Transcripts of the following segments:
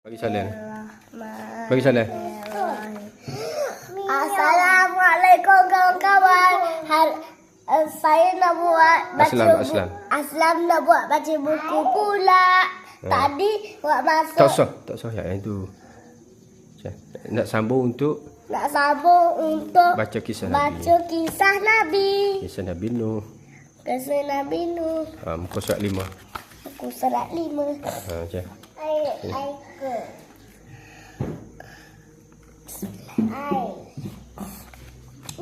Bagi salam. Bagi salam. Assalamualaikum kawan-kawan. Uh, saya nak buat baca Aslam, bu- Aslam. Aslam nak buat baca buku pula. Tadi buat masuk Tak usah, tak usah ya, yang itu. Nak sambung untuk nak sambung untuk baca kisah Nabi. baca kisah Nabi. Kisah Nabi Nuh. Kisah Nabi Nuh. Ha, muka surat lima. Buku surat lima. Ha, macam.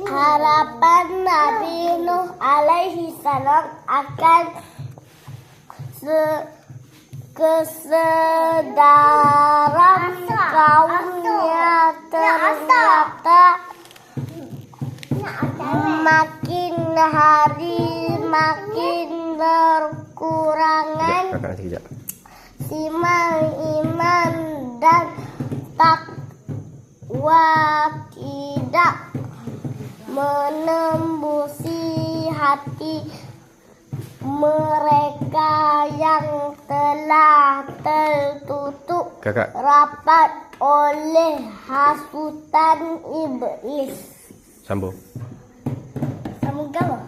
Harapan Nabi Nuh alaihi salam akan se kesedaran kaumnya ternyata makin hari makin berkurangan simal iman dan takwa tidak menembusi hati mereka yang telah tertutup Kakak, rapat oleh hasutan iblis. sambung. Surat.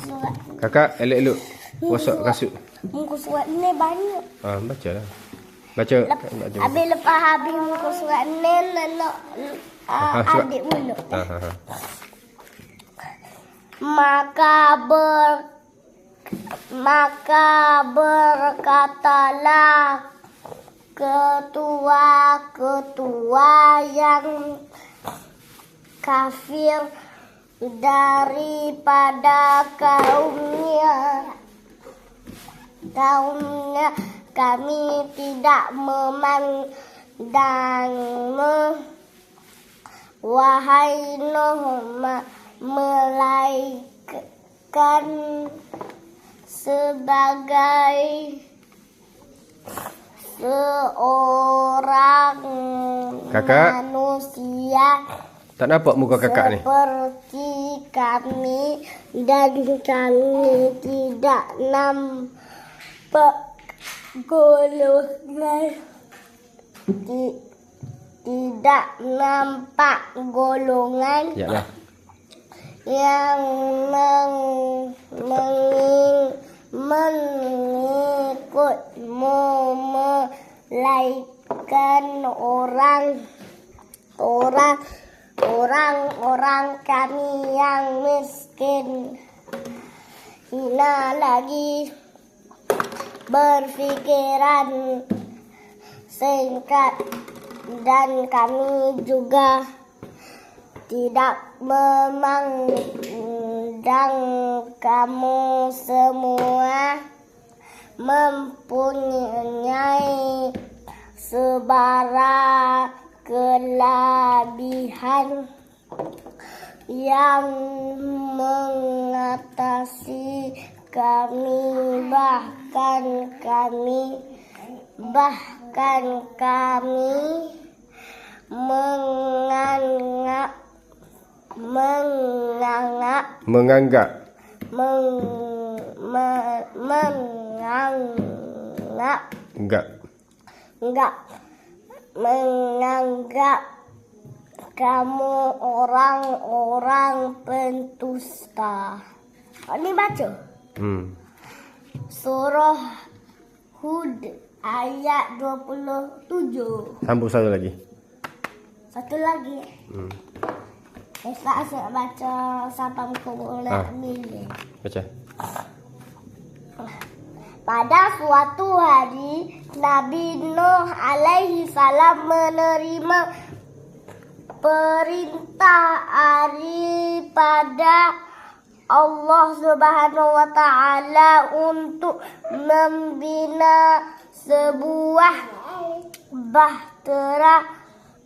Surat, Kakak, elok-elok. Wasak kasut. Muka surat ni banyak. Ha, baca lah. Baca. Lep, baca. habis lepas habis muka surat ni nak Ah, uh, adik mulut. Ha, ha, ha. Maka ber maka berkatalah ketua-ketua yang kafir daripada kaumnya kaumnya kami tidak memandangmu wahai Nuh melainkan sebagai seorang Kakak. manusia Tak nampak muka kakak ni. seperti kami dan kami tidak nampak golongan Ti- tidak nampak golongan Ya lah. yang meng, menging, mengikutmu melainkan orang orang orang-orang kami yang miskin. Hina lagi berfikiran singkat dan kami juga tidak memandang kamu semua mempunyai sebara kelebihan yang mengatasi kami bahkan kami bahkan kami menganggap menganggap Menganggap. meng, me- menganggap Enggak. enggak menganggap kamu orang-orang pendusta. Ini baca. Surah Hud ayat 27. Sambung satu lagi. Satu lagi. Hmm. Esok saya baca sampai muka boleh Ah. milih. Baca. Pada suatu hari Nabi Nuh alaihi salam menerima perintah daripada Allah Subhanahu wa taala untuk membina sebuah bahtera.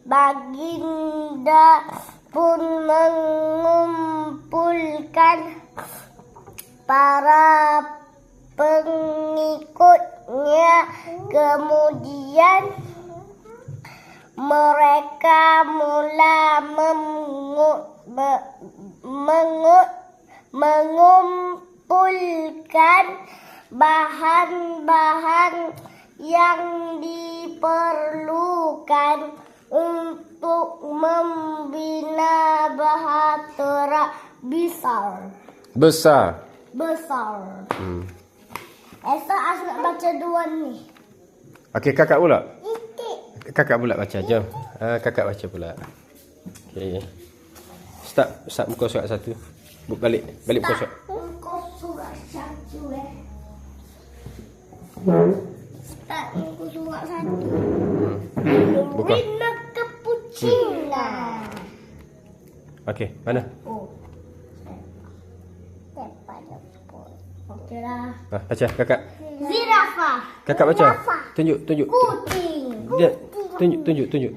Baginda pun mengumpulkan para pengikutnya. Kemudian mereka mula mengu, me- mengu, mengumpulkan bahan-bahan yang diperlukan untuk membina bahtera besar. Besar. Besar. Hmm. Esok aku nak baca dua ni. Okey, kakak pula. Itik. Kakak pula baca. Jom. Ah, kakak baca pula. Okey. Start, start muka surat satu. Bu- Balik, balik muka surat. Engkau surat satu eh. Surat satu. Buka. Rina kepucina. Okey, mana? Oh. Okey lah. Ah, baca kakak. Zirafah. Kakak baca. Tunjuk, tunjuk. Kucing. Dia tunjuk, tunjuk, tunjuk.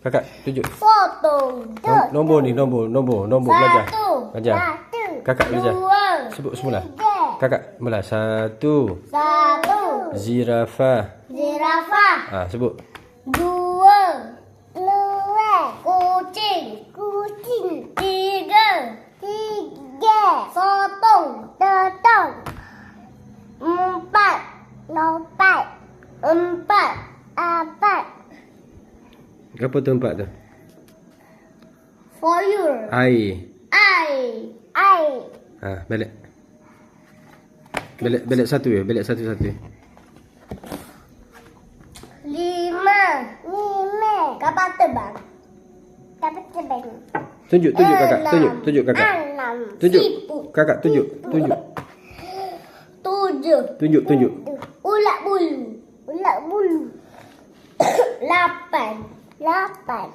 Kakak, tunjuk. Potong. Nom- Nombor ni, nombor, nombor, nombor belajar. Satu. Belajar. Satu. Kakak belajar. Dua. Sebut semula. Tiga. Kakak, mula. Satu. Satu. Zirafah. Zirafah. Ah, sebut. Dua. Dua. Kucing. Kucing. Tiga. Tiga. Sotong. Sotong. Empat. Empat. Empat. Empat. Apa tu empat tu? Fire. Air. Ah, balik. Balik, balik satu ya. Balik satu-satu. Lima. Lima. Kapal terbang. Kapal terbang. Tunjuk, tunjuk kakak. Tunjuk, tunjuk kakak. Enam. Tunjuk. Kakak, tunjuk. Tunjuk. Tujuh. Tunjuk, tunjuk. Ulat bulu. Ulat bulu. Lapan. Lapan.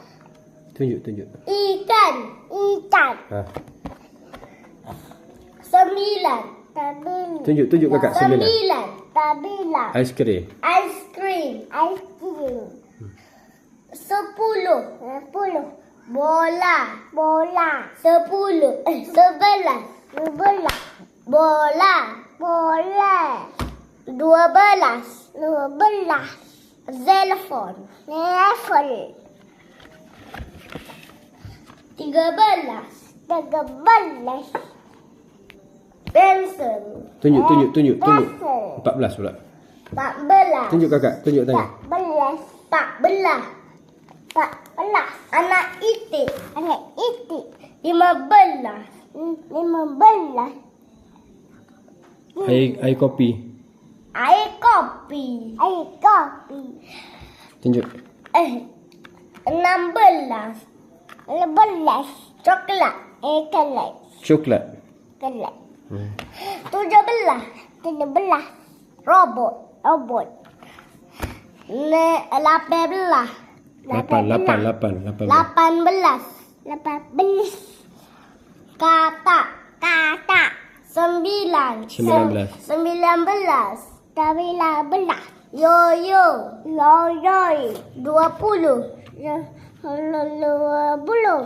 Tunjuk, tunjuk. Ikan. Ikan. Ah, Sembilan. Sembilan. tunjuk, tunjuk kakak. Sembilan. Sembilan. Sembilan. Aiskrim. Aiskrim. Aiskrim. Sepuluh. Sepuluh. Bola. Bola. Sepuluh. Eh, sebelas. Sebelas. Bola. Bola. Dua belas. Dua belas. Telefon. Telefon. Tiga belas. Tiga belas. Pensel. Tunjuk, tunjuk, tunjuk, tunjuk. Empat belas pula. Empat belas. Tunjuk kakak. Tunjuk tangan. Tak belas. Tak belas. Anak itik. Anak itik. Lima belas. Lima belas. Air, air kopi. Air kopi. Air kopi. Tunjuk. Eh. Enam belas. Enam belas. Coklat. Eh, kelat. Coklat. Kelat. Tujuh belas. Tujuh belas. Robot. Robot. Lapan belas. Lapan, lapan, lapan. Lapan. belas. Lapan belas. Lapan belas. Kata. Kata. Sembilan. Sembilan belas. Sembilan belas. Sembilan belas. Yo-yo. Yo-yo. Dua puluh. Dua puluh.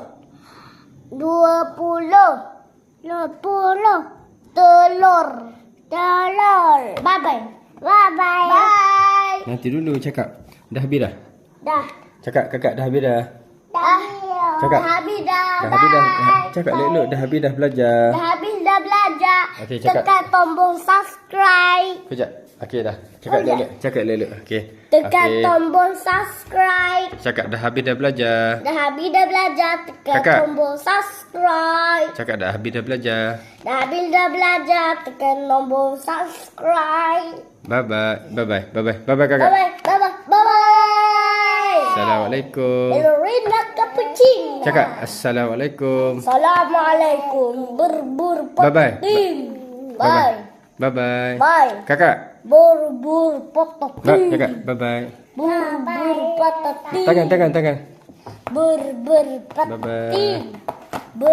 Dua puluh. Dua puluh. Telur. Telur. Bye-bye. Bye-bye. Bye. Nanti dulu cakap. Dah habis dah? Dah. Cakap kakak dah habis dah? Dah. Cakap. Dah habis dah. Dah habis dah? Bye. Cakap elok dah habis dah belajar. Dah habis dah belajar. Okey, cakap. Tekan tombol subscribe. Kejap. Okey dah. Cakap Oh, dah. elok. Cakap elok. Okey. Tekan Okey. tombol subscribe. Cakap dah habis dah belajar. Dah habis dah belajar. Tekan Kakak. tombol subscribe. Cakap dah habis dah belajar. Dah habis dah belajar. Tekan tombol subscribe. Bye bye. Bye bye. Bye bye. Bye bye kakak. Bye-bye. Bye-bye. Bye-bye. Assalamualaikum. Elorina Cappuccino. Cakap Assalamualaikum. Assalamualaikum. Berbur. Bye Bye. bye. Bye bye. Bye. Kakak. Berbur Bye potatin. kakak. Bye bye. Berbur potatin. Tangan tangan tangan. Berbur Bye bye. potatin.